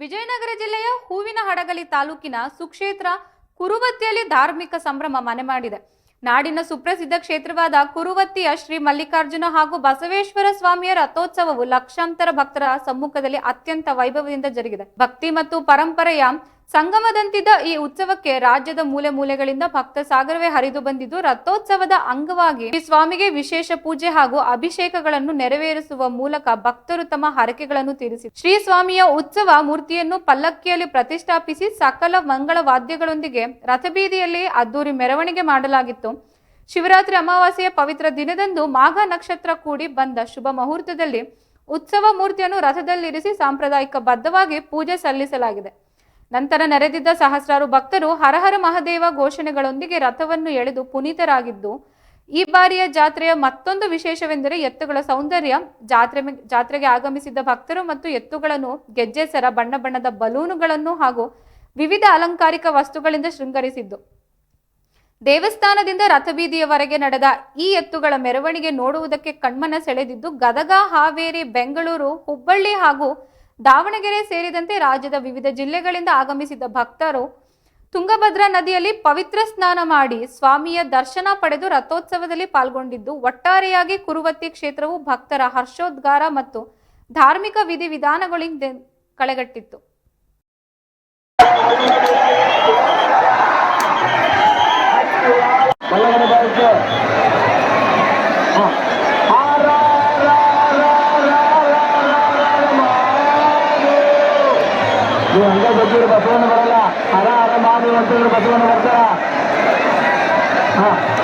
ವಿಜಯನಗರ ಜಿಲ್ಲೆಯ ಹೂವಿನ ಹಡಗಲಿ ತಾಲೂಕಿನ ಸುಕ್ಷೇತ್ರ ಕುರುವತ್ತಿಯಲ್ಲಿ ಧಾರ್ಮಿಕ ಸಂಭ್ರಮ ಮನೆ ಮಾಡಿದೆ. ನಾಡಿನ ಸುಪ್ರಸಿದ್ಧ ಕ್ಷೇತ್ರವಾದ ಕುರುವತ್ತಿಯ ಶ್ರೀ ಮಲ್ಲಿಕಾರ್ಜುನ ಹಾಗೂ ಬಸವೇಶ್ವರ ಸ್ವಾಮಿಯ ರಥೋತ್ಸವವು ಲಕ್ಷಾಂತರ ಭಕ್ತರ ಸಮ್ಮುಖದಲ್ಲಿ ಅತ್ಯಂತ ವೈಭವದಿಂದ ಜರುಗಿದೆ. ಭಕ್ತಿ ಮತ್ತು ಪರಂಪರೆಯ ಸಂಗಮದಂತಿದ್ದ ಈ ಉತ್ಸವಕ್ಕೆ ರಾಜ್ಯದ ಮೂಲೆ ಮೂಲೆಗಳಿಂದ ಭಕ್ತ ಸಾಗರವೇ ಹರಿದು ಬಂದಿದ್ದು, ರಥೋತ್ಸವದ ಅಂಗವಾಗಿ ಶ್ರೀ ಸ್ವಾಮಿಗೆ ವಿಶೇಷ ಪೂಜೆ ಹಾಗೂ ಅಭಿಷೇಕಗಳನ್ನು ನೆರವೇರಿಸುವ ಮೂಲಕ ಭಕ್ತರು ತಮ್ಮ ಹರಕೆಗಳನ್ನು ತೀರಿಸಿ ಶ್ರೀ ಸ್ವಾಮಿಯ ಉತ್ಸವ ಮೂರ್ತಿಯನ್ನು ಪಲ್ಲಕ್ಕಿಯಲ್ಲಿ ಪ್ರತಿಷ್ಠಾಪಿಸಿ ಸಕಲ ಮಂಗಳ ವಾದ್ಯಗಳೊಂದಿಗೆ ರಥಬೀದಿಯಲ್ಲಿ ಅದ್ದೂರಿ ಮೆರವಣಿಗೆ ಮಾಡಲಾಗಿತ್ತು. ಶಿವರಾತ್ರಿ ಅಮಾವಾಸ್ಯೆಯ ಪವಿತ್ರ ದಿನದಂದು ಮಾಘ ನಕ್ಷತ್ರ ಕೂಡಿ ಬಂದ ಶುಭ ಮುಹೂರ್ತದಲ್ಲಿ ಉತ್ಸವ ಮೂರ್ತಿಯನ್ನು ರಥದಲ್ಲಿರಿಸಿ ಸಾಂಪ್ರದಾಯಿಕ ಬದ್ಧವಾಗಿ ಪೂಜೆ ಸಲ್ಲಿಸಲಾಗಿದೆ. ನಂತರ ನೆರೆದಿದ್ದ ಸಹಸ್ರಾರು ಭಕ್ತರು ಹರಹರ ಮಹದೇವ ಘೋಷಣೆಗಳೊಂದಿಗೆ ರಥವನ್ನು ಎಳೆದು ಪುನೀತರಾಗಿದ್ದು, ಈ ಬಾರಿಯ ಜಾತ್ರೆಯ ಮತ್ತೊಂದು ವಿಶೇಷವೆಂದರೆ ಎತ್ತುಗಳ ಸೌಂದರ್ಯ. ಜಾತ್ರೆ ಜಾತ್ರೆಗೆ ಆಗಮಿಸಿದ್ದ ಭಕ್ತರು ಮತ್ತು ಎತ್ತುಗಳನ್ನು ಗೆಜ್ಜೆ ಸರ ಬಣ್ಣ ಬಣ್ಣದ ಬಲೂನುಗಳನ್ನು ಹಾಗೂ ವಿವಿಧ ಅಲಂಕಾರಿಕ ವಸ್ತುಗಳಿಂದ ಶೃಂಗರಿಸಿದ್ದು. ದೇವಸ್ಥಾನದಿಂದ ರಥಬೀದಿಯವರೆಗೆ ನಡೆದ ಈ ಎತ್ತುಗಳ ಮೆರವಣಿಗೆ ನೋಡುವುದಕ್ಕೆ ಕಣ್ಮನ ಸೆಳೆದಿದ್ದು, ಗದಗ, ಹಾವೇರಿ, ಬೆಂಗಳೂರು, ಹುಬ್ಬಳ್ಳಿ ಹಾಗೂ ದಾವಣಗೆರೆ ಸೇರಿದಂತೆ ರಾಜ್ಯದ ವಿವಿಧ ಜಿಲ್ಲೆಗಳಿಂದ ಆಗಮಿಸಿದ್ದ ಭಕ್ತರು ತುಂಗಭದ್ರಾ ನದಿಯಲ್ಲಿ ಪವಿತ್ರ ಸ್ನಾನ ಮಾಡಿ ಸ್ವಾಮಿಯ ದರ್ಶನ ಪಡೆದು ರಥೋತ್ಸವದಲ್ಲಿ ಪಾಲ್ಗೊಂಡಿದ್ದು, ಒಟ್ಟಾರೆಯಾಗಿ ಕುರುವತ್ತಿ ಕ್ಷೇತ್ರವು ಭಕ್ತರ ಹರ್ಷೋದ್ಗಾರ ಮತ್ತು ಧಾರ್ಮಿಕ ವಿಧಿವಿಧಾನಗಳಿಂದ ಕಳೆಗಟ್ಟಿತ್ತು. ನೀವು ಹಂಗೆ ಗೊತ್ತಿರೋ ಬಸವಣ್ಣ ಬರಲ್ಲ ಹರ ಹರ ಮಾಡಿ ಅಂತಂದ್ರೆ ಬಸವಣ್ಣ ಬರ್ತಾರ ಹ. ಆರ